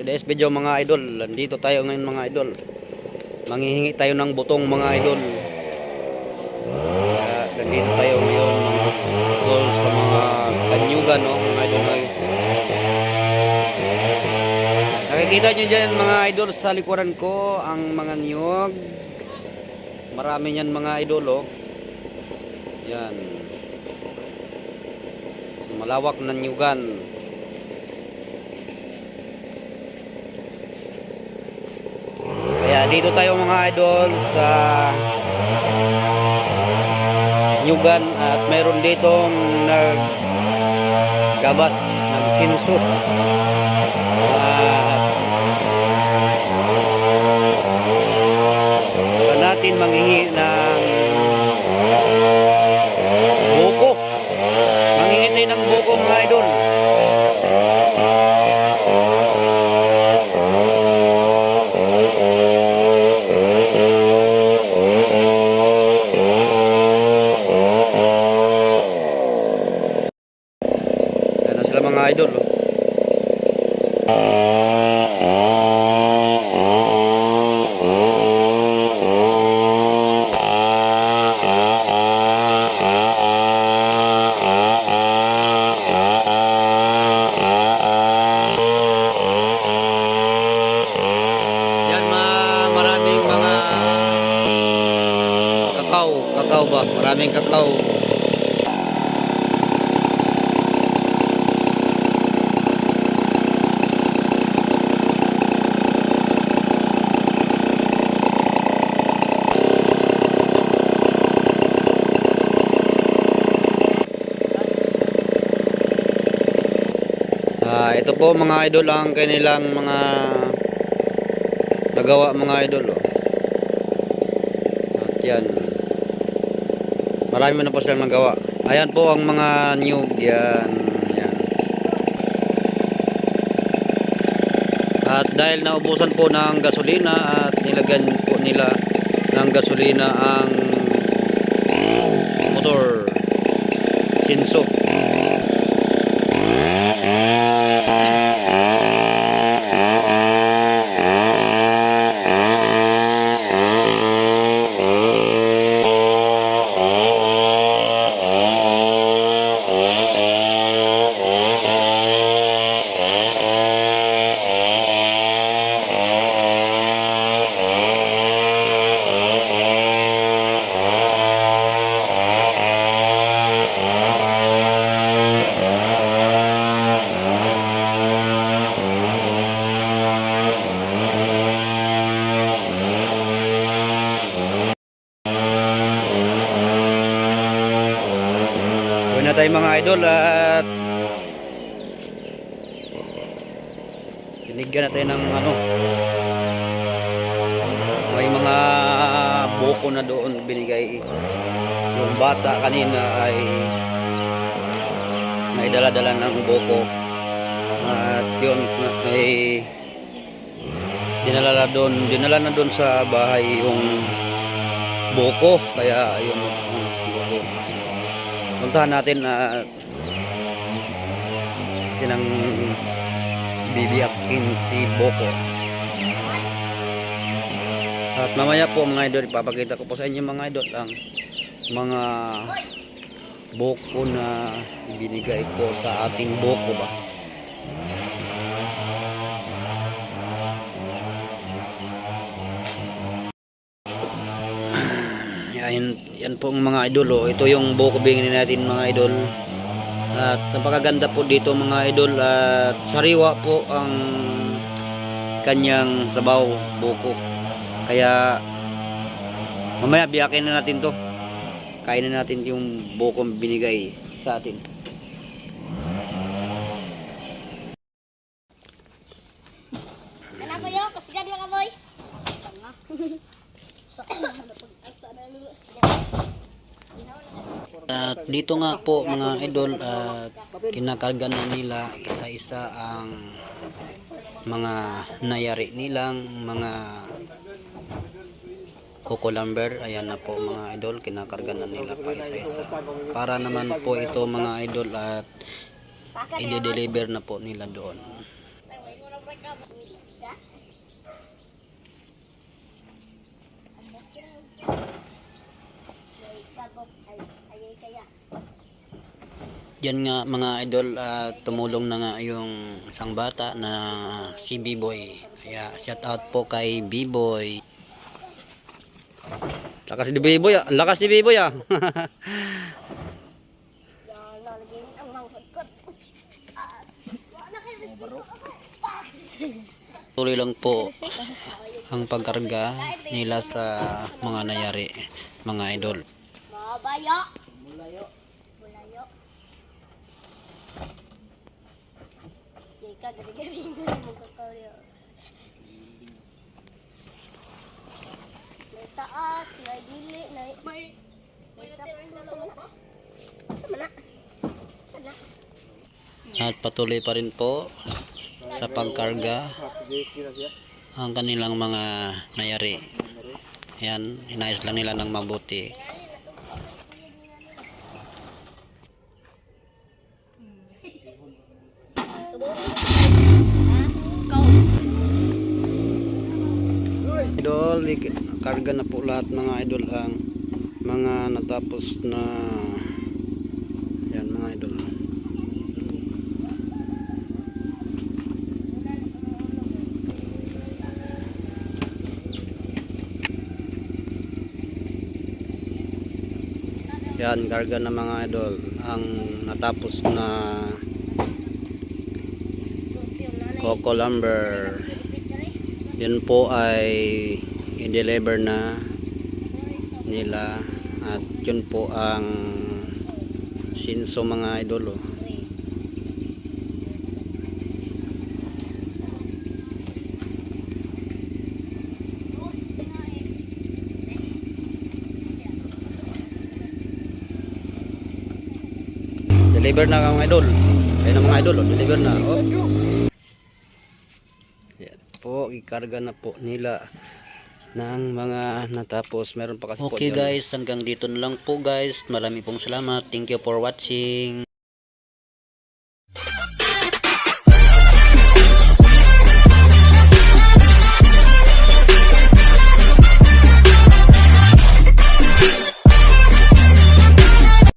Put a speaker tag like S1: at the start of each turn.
S1: today's video mga idol. Nandito tayo ngayon mga idol. Manghihingi tayo ng butong mga idol. Kaya nandito tayo ngayon idol sa mga kanyugan no, mga idol. Nakikita nyo dyan mga idol sa likuran ko ang mga niyog. Marami yan mga idol oh. Yan. Malawak na niyugan. Dito tayo mga idol sa Nyugan at meron ditong naggabas ng sinusot. At natin manghingi ng buko. Manghingi tayo ng buko mga idol. Yan na sila mga idol. Oh. Yan ma maraming mga kakao, kakao ba? Maraming kakao. Ah, ito po mga idol ang kanilang mga nagawa mga idol. Oh. At yan. Marami na po silang nagawa. Ayan po ang mga new yan. yan. At dahil naubusan po ng gasolina at nilagyan po nila ng gasolina ang motor sinso. Gawin na tayo mga idol at binigyan na tayo ng ano may mga buko na doon binigay. Yung bata kanina ay may dala-dala ng buko. At yun ay dinala na doon dinala na doon sa bahay yung buko. Kaya yun ang buko puntahan natin na tinang bibiyakin si Boko. At mamaya po mga idol ipapakita ko po sa inyo mga idol ang mga Boko na binigay ko sa ating Boko ba yan, yan po ang mga idol oh. ito yung buko bingin natin mga idol. At napakaganda po dito mga idol. At sariwa po ang kanyang sabaw buko kaya mamaya biyakin na natin to. Kainin na natin yung buko binigay sa atin At dito nga po mga idol at kinakarga na nila isa-isa ang mga nayari nilang mga kukulamber. Ayan na po mga idol, kinakarga na nila pa isa-isa. Para naman po ito mga idol at i-deliver na po nila doon.
S2: Ay, wala mo na break
S1: Yan nga mga idol, ah, tumulong na nga yung isang bata na si B-Boy. Kaya shout out po kay B-Boy. Lakas ni B-Boy ah. Lakas ni B-Boy ah. Tuloy lang po ang pagkarga nila sa mga nayari, mga idol.
S2: Mabaya. Bulayo. Bulayo. Ika gari-gari na mo kakaryo. May taas, may gili, may may may sakto sa mana. Sa mana. Sana.
S1: At patuloy pa rin po sa pagkarga ang kanilang mga nayari. Yan, inayos lang nila ng mabuti. Idol, karga na po lahat mga idol ang mga natapos na yan mga idol. Yan, karga na mga idol ang natapos na Coco Lumber. Yun po ay i-deliver na nila at yun po ang sinso mga idol oh. Deliver na mga idol. Ayun na mga idol, oh, deliver na. Oh. Po, ikarga na po nila ng mga natapos. Meron pa kasi po
S3: Okay
S1: yun.
S3: guys, hanggang dito na lang po guys. Marami pong salamat. Thank you for watching.